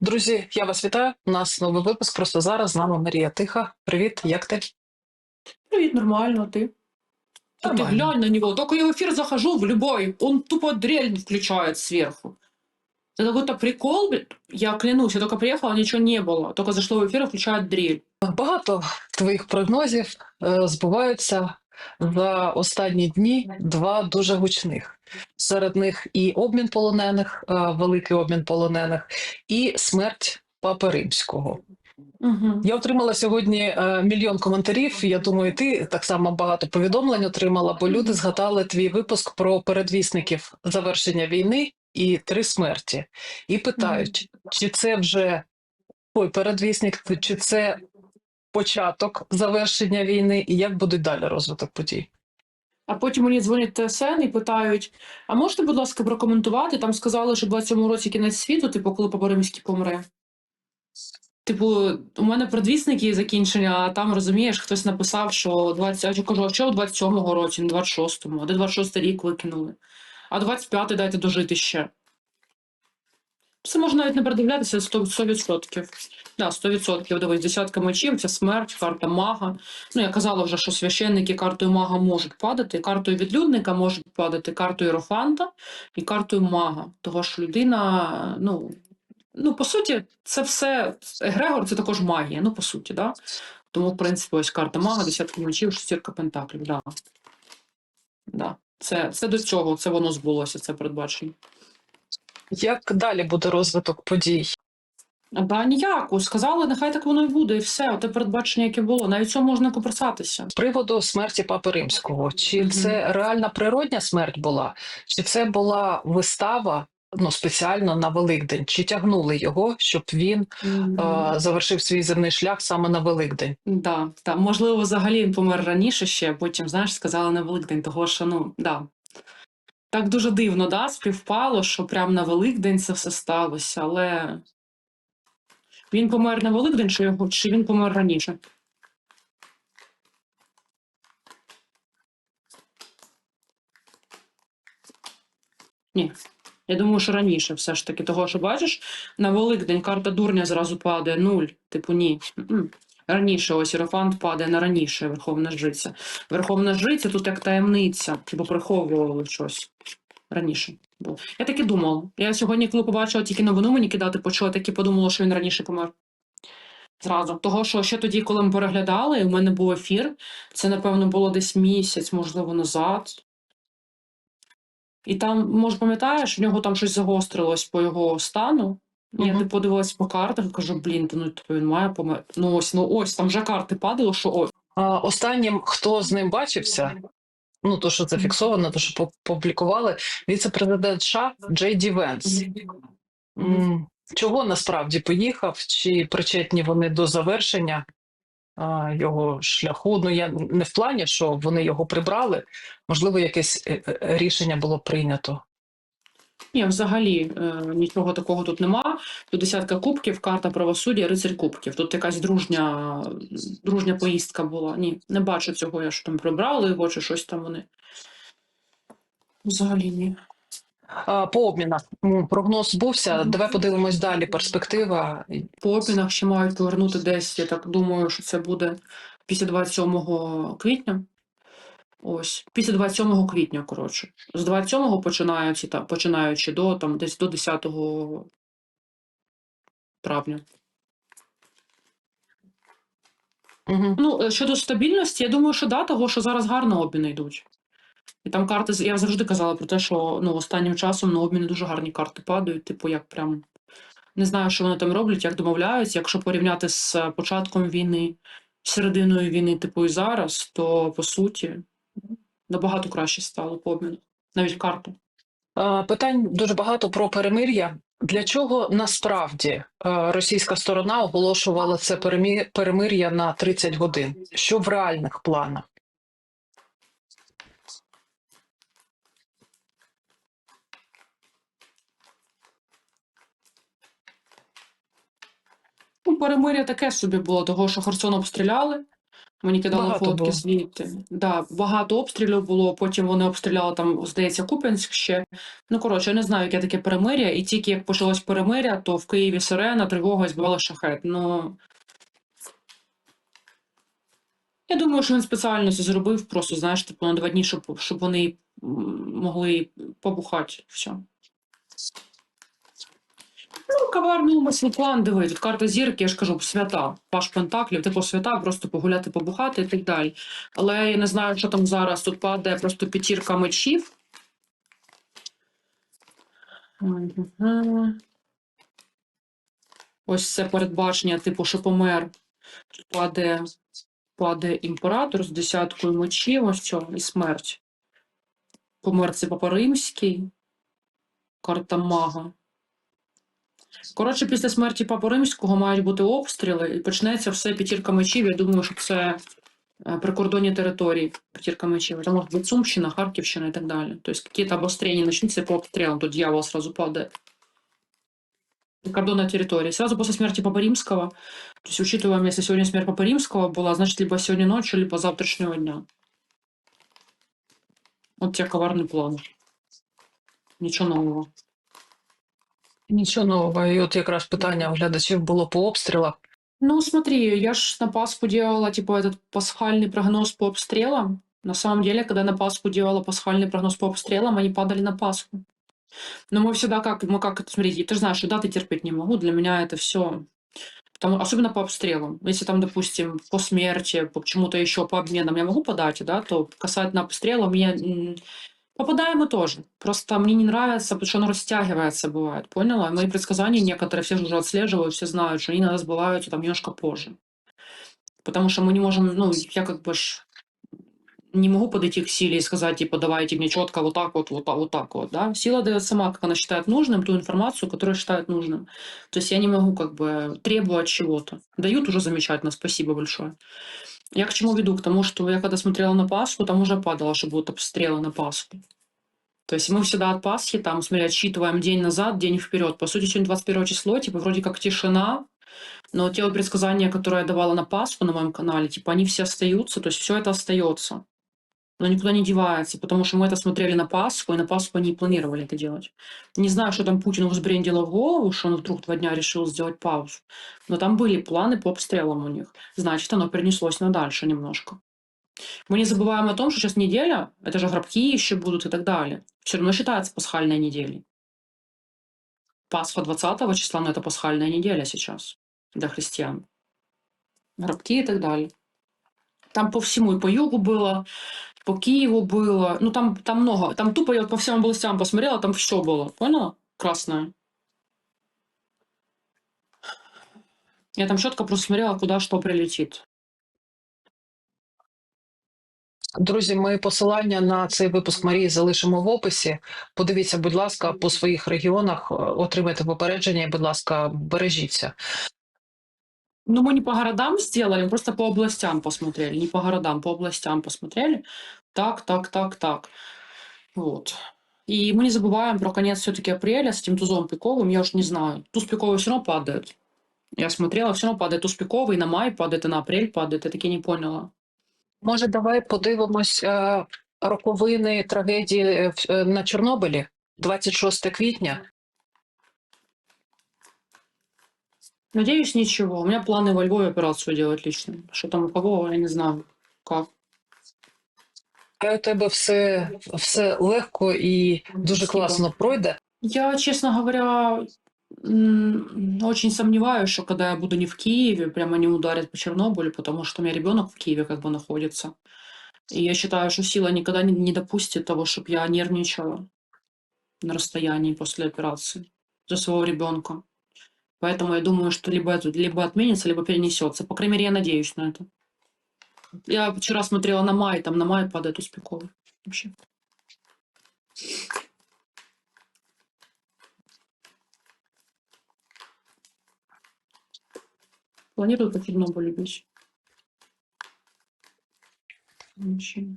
Друзі, я вас вітаю. У нас новий випуск. Просто зараз з нами Марія Тиха. Привіт, як ти? Привет, нормально, а ты? А ты Нормально. глянь на него. Только я в эфир захожу в любой, он тупо дрель включает сверху. Это какой-то прикол, блин. Я клянусь, я только приехала, ничего не было. Только зашло в эфир и включает дрель. Багато твоїх прогнозів е, збуваються за останні дні. Два дуже гучних. Серед них і обмін полонених, е, великий обмін полонених, і смерть Папи Римського. Угу. Я отримала сьогодні е, мільйон коментарів. Я думаю, ти так само багато повідомлень отримала, бо люди згадали твій випуск про передвісників завершення війни і три смерті, і питають, чи це вже ой, передвісник, чи це початок завершення війни, і як буде далі розвиток подій? А потім мені дзвонять ТСН і питають: а можете, будь ласка, прокоментувати? Там сказали, що в 27-му році кінець світу, типу, коли Папа Римський помре. Типу, у мене предвісники закінчення, а там розумієш, хтось написав, що 20, я кажу, а що у 27-му році, не 26-му, а де 26 рік викинули. А 25-й дайте дожити ще. Це можна навіть не передивлятися 100%. 100%. Да, 100%. Дивись, десятка мечів, це смерть, карта мага. Ну, я казала вже, що священники картою мага можуть падати, картою відлюдника можуть падати, картою Ерофанта і картою мага. Того що людина, ну, ну, по суті, це все. Егрегор це також магія, ну, по суті, да? Тому, в принципі, ось карта мага, десятка мечів, шестірка пентаклів. Да. Да. Це, це до цього, це воно збулося, це передбачення. Як далі буде розвиток подій? Да, ніяку. Сказали, нехай так воно і буде, і все. Оте передбачення, яке було. Навіть цього можна копирсатися. З приводу смерті Папи Римського, чи Мгм. це реальна природня смерть була, чи це була вистава ну, спеціально на Великдень? Чи тягнули його, щоб він е, завершив свій земний шлях саме на Великдень? Да, да. Можливо, взагалі він помер раніше ще, потім, знаєш, сказали на Великдень, того що, ну, да. Так дуже дивно, да, співпало, що прямо на Великдень це все сталося, але він помер на Великдень, чи, його, чи він помер раніше? Ні. Я думаю, що раніше все ж таки. Того, що бачиш, на Великдень карта дурня зразу падає нуль. Типу, ні. Раніше ось Ерофант падає на раніше Верховна Жриця. Верховна Жриця тут як таємниця, типу приховували щось раніше. Було. Я так і думала. Я сьогодні, коли побачила тільки новину мені кидати, почула, так і подумала, що він раніше помер. Зразу. Того, що ще тоді, коли ми переглядали, і у мене був ефір, це, напевно, було десь місяць, можливо, назад. І там, може, пам'ятаєш, в нього там щось загострилось по його стану. Я Мгм. типу подивилась по картах і кажу, блін, ну типу, він має помер. Ну ось, ну ось, там вже карти падали, що ось. А, останнім, хто з ним бачився, ну то, що зафіксовано, то, що публікували, віце-президент США Джей Ді Венс. Чого насправді поїхав? Чи причетні вони до завершення а, його шляху? Ну я не в плані, що вони його прибрали. Можливо, якесь е, е, рішення було прийнято. Ні, взагалі е, нічого такого тут нема. Тут десятка кубків, карта правосуддя, рицарь кубків. Тут якась дружня, дружня поїздка була. Ні, не бачу цього, я що там прибрали його чи щось там вони. Взагалі ні. По обмінах прогноз збувся. Давай подивимось далі. Перспектива. По обмінах ще мають повернути десь, я так думаю, що це буде після 27 квітня. Ось, після 27 квітня, коротше. З 27 починаючи, та, починаючи до там, десь до 10 травня. Угу. Ну, е, щодо стабільності, я думаю, що да, того, що зараз гарно обміни йдуть. І там карти, я завжди казала про те, що ну, останнім часом на обміни дуже гарні карти падають, типу, як прям. Не знаю, що вони там роблять, як домовляються. Якщо порівняти з е, початком війни, серединою війни, типу, і зараз, то по суті набагато краще стало по обміну. Навіть карти. Е, Питань дуже багато про перемир'я. Для чого насправді е, російська сторона оголошувала це перемир'я на 30 годин? Що в реальних планах? Ну, перемир'я таке собі було, того, що Херсон обстріляли, Мені кидали Багато фотки було. звідти. Да, багато обстрілів було, потім вони обстріляли там, здається, Куп'янськ ще. Ну, коротше, я не знаю, яке таке перемиря, і тільки як почалось перемиря, то в Києві сирена, тривога збивала шахет. Ну. Я думаю, що він спеціально це зробив, просто, знаєш, типу, на два дні, щоб, щоб вони могли побухати. Все. Ну, коварний умисний план, диви, тут карта зірки, я ж кажу, свята, паш пентаклів, типу свята, просто погуляти, побухати і так далі. Але я не знаю, що там зараз. Тут падає просто п'ятірка мечів. Ось це передбачення, типу, що помер. Тут падає, падає імператор з десяткою мечів, ось цього, і смерть. Помер це Папа Римський, карта мага. Коротше, після смерті Папи Римського мають бути обстріли, і почнеться все п'ятірка мечів. Я думаю, що це е, прикордонні території п'ятірка мечів. Це може бути Сумщина, Харківщина і так далі. Тобто якісь обострення начнутся по обстрілам, то дьявол сразу падает. Прикордонная территория. Сразу после смерти Папы Римского, то есть учитываем, если сегодня смерть Папы Римского была, значит, либо сегодня ночью, либо завтрашнего дня. Вот тебе коварный план. Ничего нового. Нічого нового. І от якраз питання у глядачів було по обстрілах. Ну, смотри, я ж на Пасху делала, типа, этот пасхальный прогноз по обстрелам. На самом деле, когда на Пасху делала пасхальный прогноз по обстрелам, они падали на Пасху. Но мы всегда как, мы как это, смотрите, ты же знаешь, что даты терпеть не могу, для меня это все, потому, особенно по обстрелам. Если там, допустим, по смерти, по чему-то еще, по обменам я могу подать, да, то касательно обстрела мне м, попадаем мы тоже. Просто мне не нравится, потому что оно растягивается бывает, поняла? Мои предсказания некоторые все же уже отслеживают, все знают, что они иногда сбываются там немножко позже. Потому что мы не можем, ну, я как бы ж не могу подойти к силе и сказать, типа, давайте мне четко вот так вот, вот, так- вот так вот, да. Сила дает сама, как она считает нужным, ту информацию, которую считает нужным. То есть я не могу как бы требовать чего-то. Дают уже замечательно, спасибо большое. Я к чему веду? К тому, что я когда смотрела на Пасху, там уже падало, что будут обстрелы на Пасху. То есть мы всегда от Пасхи, там, смотри, отсчитываем день назад, день вперед. По сути, сегодня 21 число, типа, вроде как тишина, но те предсказания, которые я давала на Пасху на моем канале, типа, они все остаются, то есть все это остается. Но никуда не девается, потому что мы это смотрели на Пасху, и на Пасху они и планировали это делать. Не знаю, что там Путину взбрендило в голову, что он вдруг два дня решил сделать паузу. Но там были планы по обстрелам у них. Значит, оно перенеслось на дальше немножко. Мы не забываем о том, что сейчас неделя, это же гробки еще будут и так далее. Все равно считается пасхальной неделей. Пасха 20 числа, но это пасхальная неделя сейчас для христиан. Гробки и так далее. Там по всему, и по югу было, по Киеву было. Ну, там, там много. Там тупо я по всем областям посмотрела, там все было. Поняла? Красное. Я там четко просто смотрела, куда что прилетит. Друзі, ми посилання на цей випуск Марії залишимо в описі. Подивіться, будь ласка, по своїх регіонах, е, отримайте попередження і, будь ласка, бережіться. Ну, мы не по городам сделали, мы просто по областям посмотрели. Не по городам, по областям посмотрели. Так, так, так, так. Вот. И мы не забываем про конец все-таки апреля с этим тузом пиковым. Я уж не знаю. Туз пиковый все равно падает. Я смотрела, все равно падает туз пиковый, на май падает, и на апрель падает. Я таки не поняла. Може, давай подивимось е, роковини трагедії е, в- е, на Чорнобилі, 26 квітня. Надеюсь, ничего. У меня планы во Львове операцию делать лично. Что там у кого, я не знаю. Как. У тебе все, все легко і дуже Спасибо. класно пройде. Я, честно говоря, очень сомневаюсь, что когда я буду не в Киеве, прямо не ударят по Чернобылю, потому что у меня ребенок в Киеве как бы находится. И я считаю, что сила никогда не, не допустит того, чтобы я нервничала на расстоянии после операции за своего ребенка. Поэтому я думаю, что либо это либо отменится, либо перенесется. По крайней мере, я надеюсь на это. Я вчера смотрела на май, там на май падает успековый. Вообще. Планирую по Чернобылю бить. Вообще.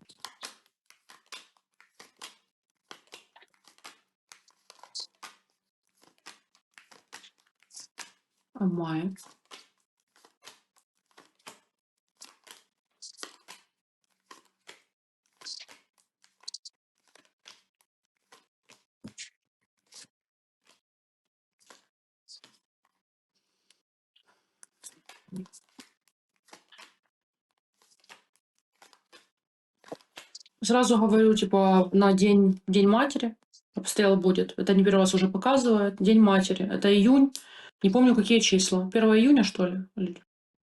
Немає. Сразу говорю, типа, на день, день матери обстрел будет. Это не первый раз уже показывают. День матери. Это июнь. Не помню, какие числа. 1 июня, что ли?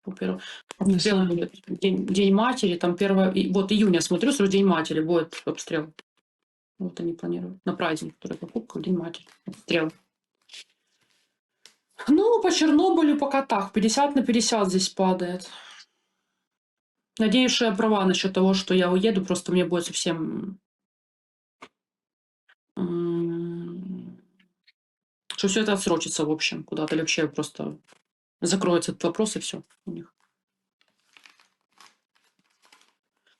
По Обстрел. День, день матери, там 1 и- вот июня смотрю, сразу день матери будет обстрел. Вот они планируют. На праздник, который покупка, день матери. Обстрел. Ну, по Чернобылю пока так. 50 на 50 здесь падает. Надеюсь, что я права насчет того, что я уеду, просто мне будет совсем... Что все это отсрочится, в общем, куда-то. Или вообще просто закроется этот вопрос, и все у них.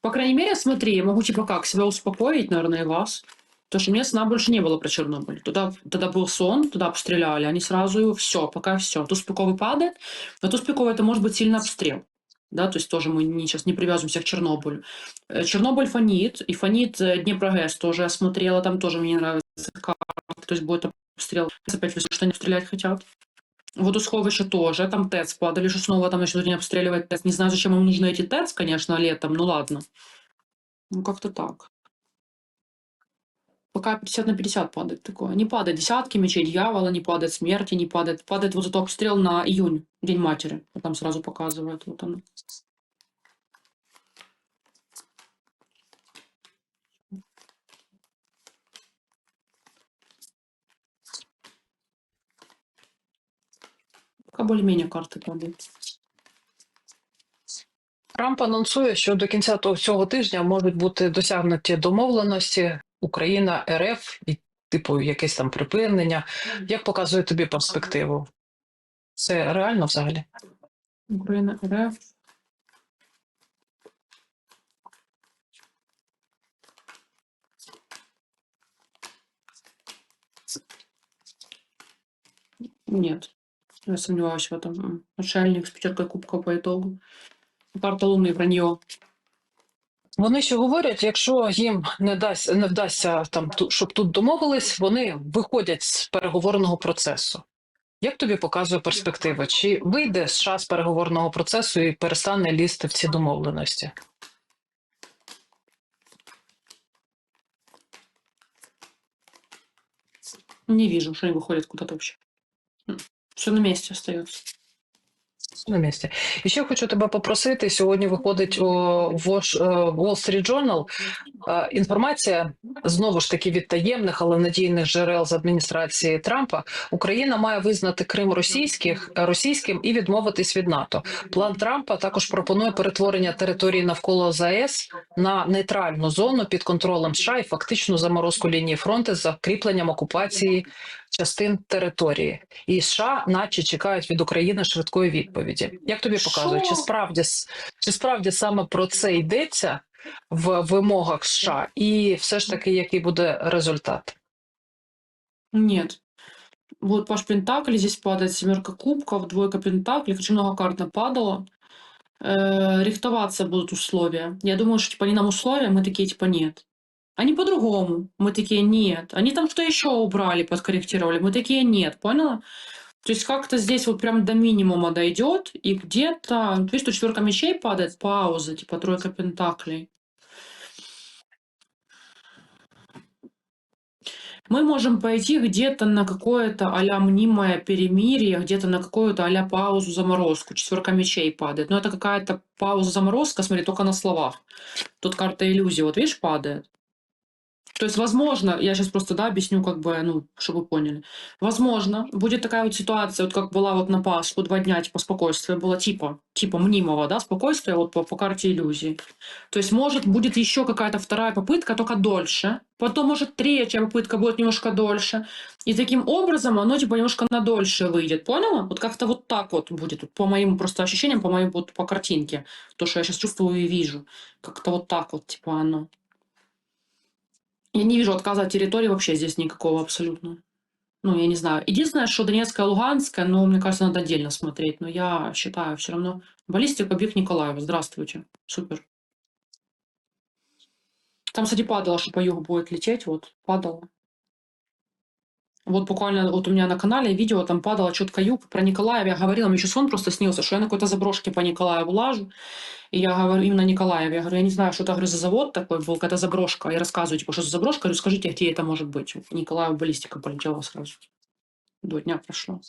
По крайней мере, смотри, я могу типа как, себя успокоить, наверное, и вас. Потому что у меня сна больше не было про Чернобыль. Туда, тогда был сон, туда обстреляли. Они сразу все, пока все. Туспиковый падает. Но Туспиковый это может быть сильный обстрел. Да, то есть тоже мы не, сейчас не привязываемся к Чернобылю. Э, Чернобыль фонит, и фонит э, Днепрогэс тоже я смотрела, там тоже мне нравится карта, то есть будет обстрел. Опять вы что они стрелять хотят. Водосховище тоже, там ТЭЦ падали, что снова там начнут не обстреливать ТЭЦ. Не знаю, зачем им нужны эти ТЭЦ, конечно, летом, ну ладно. Ну, как-то так. Пока 50 на 50 падает такое. Не падает десятки мечей дьявола, не падает смерти, не падает. Падает вот этот обстрел на июнь, День матери. Вот Там сразу показывают. Вот оно. Пока более-менее карты падают. Трамп анонсує, що до кінця того- цього тижня можуть бути досягнуті домовленості Україна, РФ і типу якесь там припинення. Як показує тобі перспективу? Це реально взагалі? Украина, РФ. Нет, я сомневаюсь в этом. М. Отшельник с пятеркой кубков по итогу. Карта Луны вранье. Вони ще говорять, якщо їм не дасть не вдасться там ту- щоб тут домовились, вони виходять з переговорного процесу. Як тобі показує перспектива? Чи вийде США з переговорного процесу і перестане лізти в ці домовленості? Не вижу, что они выходят куда-то вообще. Все на месте остается. На місці. І ще хочу тебе попросити. Сьогодні виходить у е, Wall Street Journal е, інформація знову ж таки від таємних, але надійних джерел з адміністрації Трампа. Україна має визнати Крим російських російським і відмовитись від НАТО. План Трампа також пропонує перетворення території навколо ЗАЕС на нейтральну зону під контролем США і фактичну заморозку лінії фронту з закріпленням окупації частин території. І США, наче чекають від України швидкої відповіді Як тобі показує, чи Що? справді с- чи справді саме про це йдеться в вимогах США, і все ж таки, який буде результат? Нет. Вот Паш Пентакль, здесь падает семерка кубков, двойка Пентаклей, очень много карт нападало. Э, рихтоваться будут условия. Я думаю, что типа они нам условия, мы такие типа нет. Они по-другому. Мы такие нет. Они там что еще убрали, подкорректировали. Мы такие нет, поняла? То есть как-то здесь вот прям до минимума дойдет, и где-то, вот видишь, тут четверка мечей падает, пауза, типа тройка пентаклей. Мы можем пойти где-то на какое-то а-ля мнимое перемирие, где-то на какую-то а-ля паузу, заморозку. Четверка мечей падает. Но это какая-то пауза, заморозка, смотри, только на словах. Тут карта иллюзии, вот видишь, падает. То есть, возможно, я сейчас просто, да, объясню, как бы, ну, чтобы вы поняли. Возможно, будет такая вот ситуация, вот как была вот на Пасху, два дня, типа, спокойствия было, типа, типа мнимого, да, спокойствия вот по, по карте иллюзий. То есть, может, будет еще какая-то вторая попытка, только дольше. Потом, может, третья попытка будет немножко дольше. И таким образом оно, типа, немножко на дольше выйдет. Поняла? Вот как-то вот так вот будет. По моим просто ощущениям, по моим вот по картинке. То, что я сейчас чувствую и вижу. Как-то вот так вот, типа, оно. Я не вижу отказа от территории вообще здесь никакого абсолютно. Ну, я не знаю. Единственное, что Донецкая, Луганская, ну, мне кажется, надо отдельно смотреть. Но я считаю все равно. Баллистика, объект Николаева. Здравствуйте. Супер. Там, кстати, падало, что по югу будет лететь. Вот, падало. Вот буквально вот у меня на канале видео там падало четко юг про Николаев. Я говорила, мне еще сон просто снился, что я на какой-то заброшке по Николаеву лажу. И я говорю, именно Николаев. Я говорю, я не знаю, что это говорю, за завод такой был, какая-то заброшка. Я рассказываю, типа, что за заброшка. Говорю, скажите, где это может быть? Николаев баллистика полетела сразу. Два дня прошло.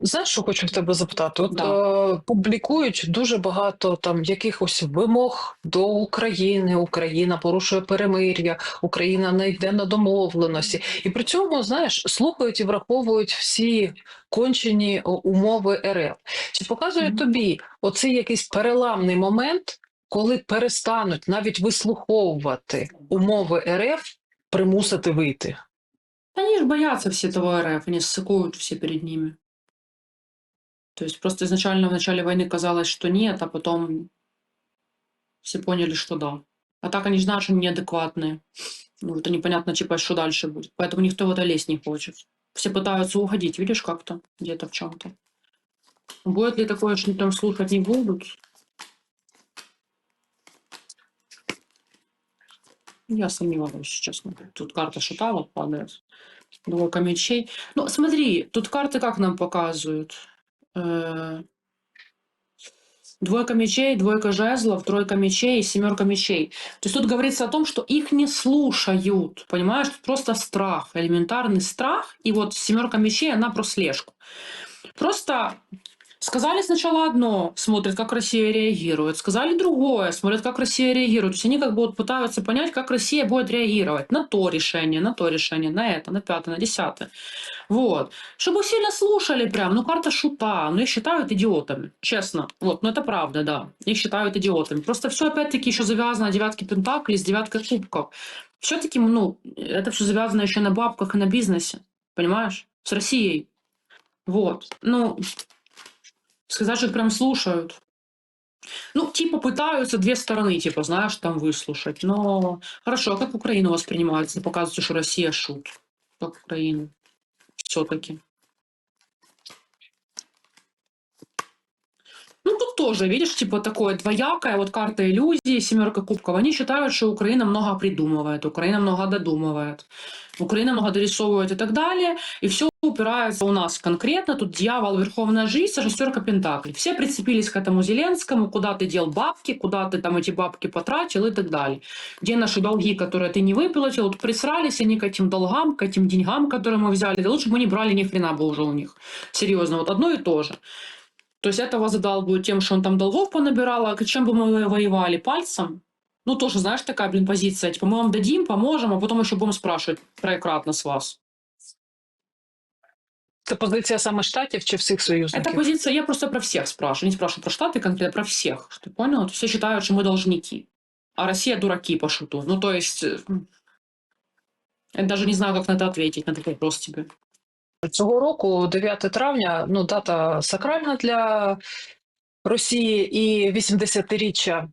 Знаєш, що хочу в тебе запитати? От Да. е, публікують дуже багато там якихось вимог до України. Україна порушує перемир'я, Україна не йде на домовленості, і при цьому знаєш, слухають і враховують всі кончені умови РФ. Чи показує Мгм. тобі оцей якийсь переламний момент, коли перестануть навіть вислуховувати умови РФ, примусити вийти? Они же боятся все того РФ, они ссыкуют все перед ними. То есть просто изначально в начале войны казалось, что нет, а потом все поняли, что да. А так они знают, что они неадекватные. Ну, это непонятно, типа, что дальше будет. Поэтому никто в это лезть не хочет. Все пытаются уходить, видишь, как-то, где-то в чем-то. Будет ли такое, что там слушать не будут? Я сомневаюсь, честно. Тут карта вот падает. Двойка мечей. Ну, смотри, тут карты как нам показывают? Э, Двойка мечей, двойка жезлов, тройка мечей и семерка мечей. То есть тут говорится о том, что их не слушают. Понимаешь, тут просто страх, элементарный страх. И вот семерка мечей, она про слежку. Просто сказали сначала одно, смотрят, как Россия реагирует. Сказали другое, смотрят, как Россия реагирует. То есть они как бы вот пытаются понять, как Россия будет реагировать на то решение, на то решение, на это, на пятое, на десятое. Вот. Чтобы сильно слушали прям, ну карта шута, ну их считают идиотами, честно. Вот, ну это правда, да. Их считают идиотами. Просто все опять-таки еще завязано на девятке пентаклей с девяткой кубков. Все-таки, ну, это все завязано еще на бабках и на бизнесе, понимаешь? С Россией. Вот. Ну, сказать, что прям слушают. Ну, типа пытаются две стороны, типа, знаешь, там выслушать. Но хорошо, а как Украину воспринимается? Показывается, что Россия шут. Как Украину. Все-таки. Тоже, видишь, типа такое двоякое, вот карта иллюзии, семерка кубков. Они считают, что Украина много придумывает, Украина много додумывает, Украина много дорисовывает и так далее. И все упирается у нас конкретно. Тут дьявол, верховная жизнь, шестерка пентаклей. Все прицепились к этому Зеленскому, куда ты дел бабки, куда ты там эти бабки потратил и так далее. Где наши долги, которые ты не выплатил, вот присрались они к этим долгам, к этим деньгам, которые мы взяли. Да лучше бы мы не брали ни хрена бы уже у них. Серьезно, вот одно и то же. То есть этого задалбывают тем, что он там долгов понабирал, а чем бы мы воевали? Пальцем? Ну, тоже, знаешь, такая, блин, позиция. Типа, мы вам дадим, поможем, а потом еще будем спрашивать троекратно с вас. Це позиція саме штатів чи всіх Это союзників? позиция, я просто про всех спрашиваю. Не спрашиваю про Штаты конкретно, про всех. Ты понял? Вот Все считают, что мы должники. А Россия дураки по шуту. Ну, то есть... э, м, Я даже не знаю, как на это ответить, на этот вопрос тебе. Цього року, 9 травня, ну дата сакральна для Росії і 80-річчя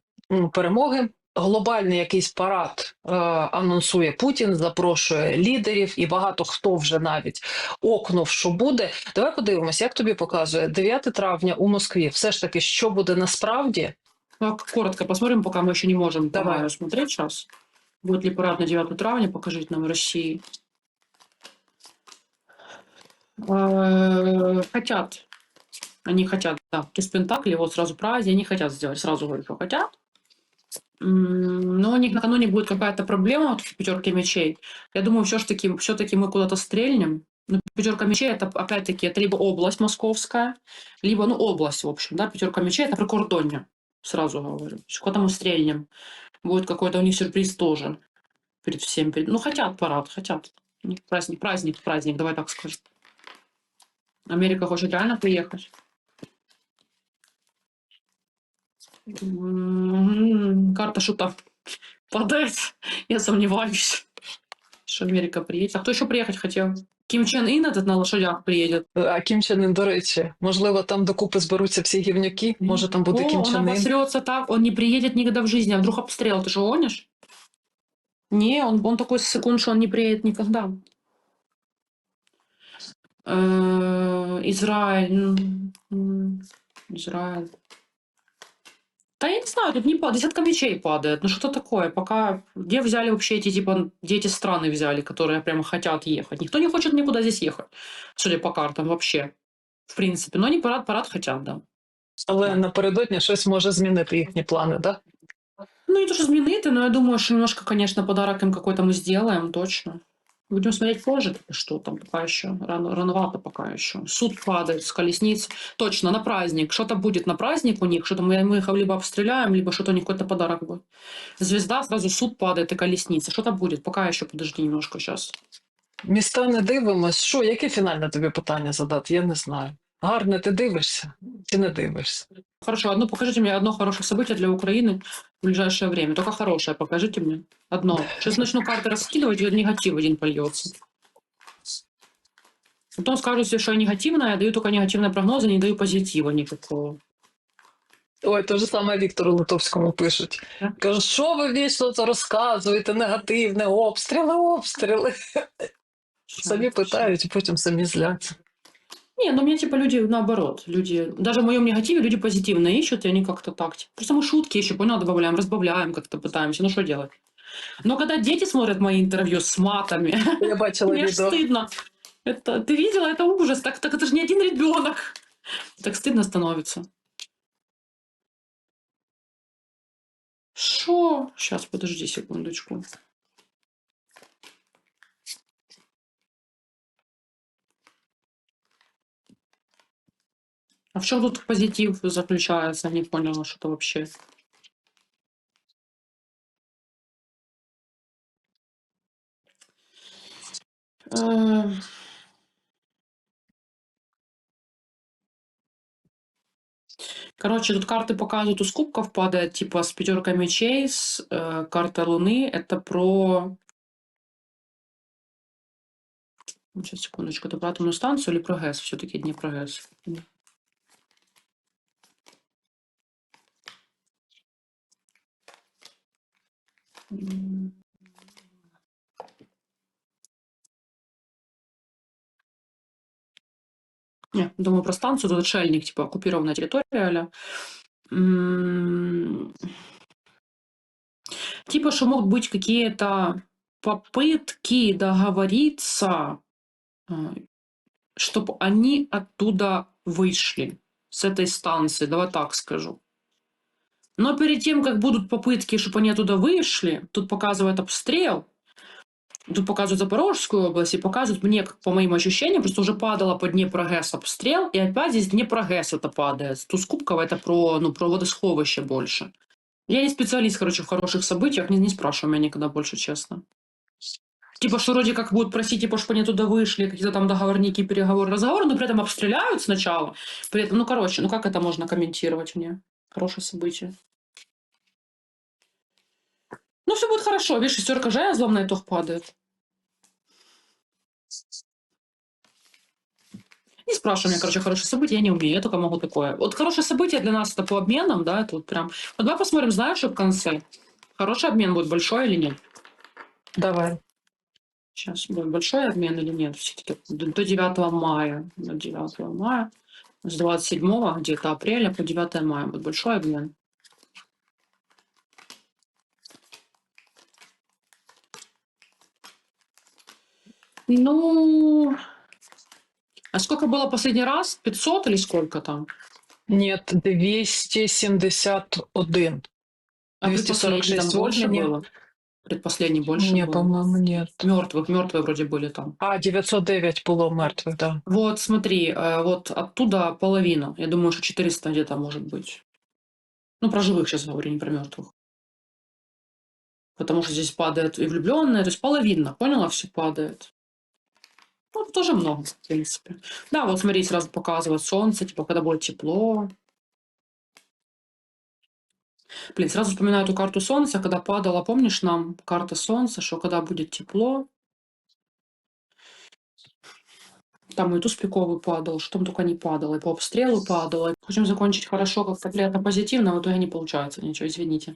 перемоги. Глобальний якийсь парад е, анонсує Путін, запрошує лідерів, і багато хто вже навіть окнув, що буде. Давай подивимося, як тобі показує 9 травня у Москві. Все ж таки, що буде насправді? Так, коротко посмотрим, пока мы еще не можем Давай. Давай. смотреть сейчас. Будет ли парад на 9 травня, покажите нам России. Э, Хотят. Они хотят, да. Туз Пентакли, вот сразу праздник, они хотят сделать, сразу говорю, что хотят. Но у них накануне будет какая-то проблема вот в пятерке мечей. Я думаю, все-таки все-таки мы куда-то стрельнем. Ну, пятерка мечей это опять-таки это либо область московская, либо ну область, в общем, да, пятерка мечей это прикордонье, сразу говорю. Куда мы стрельнем? Будет какой-то у них сюрприз тоже перед всем. Перед... Ну, хотят парад, хотят. Праздник, праздник, праздник, давай так скажем. Америка хочет реально приехать. М, Карта шута падает. Я сомневаюсь, что Америка приедет. А кто еще приехать хотел? Ким Чен Ин этот на лошадях приедет. Е, А Кім Чен Ын, до речі, можливо, там докупи зберуться всі гівнюки, може там буде О, Кім он Чен Ын. обосрется так, он не приедет никогда в жизни. А вдруг обстрел, ты же гонишь? Не, он, он такой секунд, что он не приедет никогда. Э, Израиль. м, м, Израиль. Да я не знаю, тут не падает, десятка мечей падает. Ну что такое? Пока где взяли вообще эти, типа, где эти страны взяли, которые прямо хотят ехать? Никто не хочет никуда здесь ехать, судя по картам вообще. В принципе. Но они парад, парад хотят, да. Але напередодні щось може змінити їхні плани, да? Ну, не то, что знаменитый, но я думаю, что немножко, конечно, подарок им какой-то мы сделаем, точно. Будем смотреть позже, что там пока еще. Рано, рановато пока еще. Суд падает с колесниц. Точно, на праздник. Что-то будет на праздник у них. Что-то мы, мы их либо обстреляем, либо что-то у них какой-то подарок будет. Звезда, сразу суд падает и колесница. Что-то будет. Пока еще подожди немножко сейчас. Міста не дивимось. Що, яке фінальне тобі питання задати? Я не знаю. Гарне, ти дивишся чи не дивишся? Хорошо, одно, покажите мне одно хорошее событие для Украины в ближайшее время. Только хорошее покажите мне. Одно. Сейчас начну карты раскидывать, и негатив один польется. Потом скажут, что я негативная, я даю только негативные прогнозы, не даю позитива никакого. Ой, те ж саме Віктору Литовському пишуть. Так. Кажуть, що ви вічно це розказуєте? Негативне, обстріли, обстріли. Самі питають, і потім самі зляться. Не, ну у меня типа люди наоборот. Люди, даже в моем негативе люди позитивно ищут, и они как-то так. типа, Просто мы шутки еще, понял, добавляем, разбавляем, как-то пытаемся. Ну что делать? Но когда дети смотрят мои интервью с матами, Я бачила Мне аж відео. стыдно. Это, ты видела? Это ужас. Так, так это же не один ребенок. Так стыдно становится. Шо? Сейчас, подожди секундочку. А в чем тут позитив заключается? Не поняла, что-то вообще. Э, Короче, тут карты показывают, у кубков падает, типа, с пятеркой мечей, с э, карта Луны. Это про... Сейчас, секундочку, это про атомную станцию или про ГЭС? Все-таки не про ГЭС. Не, думаю про станцию, тут отшельник, типа оккупированная территория. М, Типа, что могут быть какие-то попытки договориться, чтобы они оттуда вышли, с этой станции, давай так скажу. Но перед тем, как будут попытки, чтобы они оттуда вышли, тут показывает обстрел, Тут показывают Запорожскую область и показывают мне, как по моим ощущениям, просто уже падала по Днепрогэс обстрел, и опять здесь Днепрогэс это падает. Туз Кубкова это про, ну, про водосховище больше. Я не специалист, короче, в хороших событиях, не, не спрашивай меня никогда больше, честно. Типа, что вроде как будут просить, типа, чтобы они туда вышли, какие-то там договорники, переговоры, разговоры, но при этом обстреляют сначала. При этом, ну, короче, ну как это можно комментировать мне? Хорошее событие. Ну, все будет хорошо. Видишь, шестерка жезлов на итог падает. Не спрашивай меня, короче, хорошее событие, я не умею, я только могу такое. Вот хорошее событие для нас это по обменам, да, это вот прям. Вот давай посмотрим, знаешь, что в конце. Хороший обмен будет большой или нет? Давай. Сейчас будет большой обмен или нет? Все-таки до 9 мая. До 9 мая. С 27 где-то апреля по 9 мая будет большой обмен. Ну, а сколько было последний раз? 500 или сколько там? Ні, 271. А предпоследний 246 там больше было? Предпоследний больше Ні, было? по-моєму, ні. Мертвых, мертвые вроде были там. А, 909 було мертвих, да. Вот, смотри, э, вот оттуда половина. Я думаю, что 400 где-то может быть. Ну, про живых сейчас говорю, не про мертвых. Потому что здесь падает и влюбленные, то есть половина, поняла, все падает. Ну, тоже много, в принципе. Да, вот смотри, сразу показывает солнце, типа, когда будет тепло. Блин, сразу вспоминаю эту карту солнца, когда падала, помнишь нам карта солнца, что когда будет тепло, там и туз пиковый падал, что там только не падало, и по обстрелу падало. Хотим закончить хорошо, как-то приятно, позитивно, а в итоге не получается ничего, извините.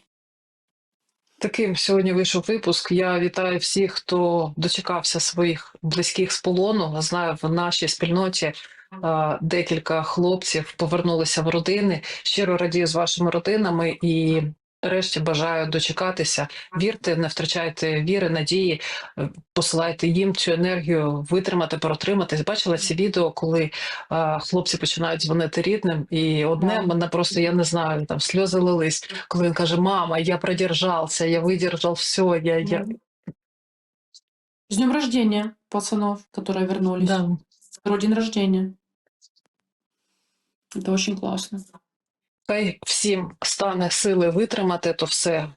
Таким сьогодні вийшов випуск. Я вітаю всіх, хто дочекався своїх близьких з полону. Знаю, в нашій спільноті декілька хлопців повернулися в родини. Щиро радію з вашими родинами і. Решті бажаю дочекатися. Вірте, не втрачайте віри, надії, е, посилайте їм цю енергію, витримати, протриматись. Бачила ці відео, коли хлопці починають дзвонити рідним, і одне мене просто я не знаю, там сльози лились, коли він каже: Мама, я продержався, я видержав все. Я, я... С днем рождения пацанов, которые вернулись. Да. Скоро день рождения. Это очень классно. Хай всім стане сили витримати то все,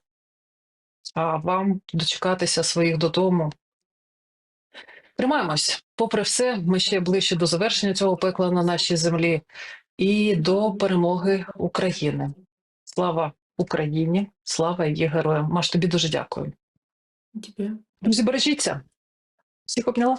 а вам дочекатися своїх додому. Тримаємось. Попри все, ми ще ближче до завершення цього пекла на нашій землі і до перемоги України. Слава Україні, слава її героям. Маш, тобі дуже дякую. Тебе. Друзі, бережіться. Всіх обняла.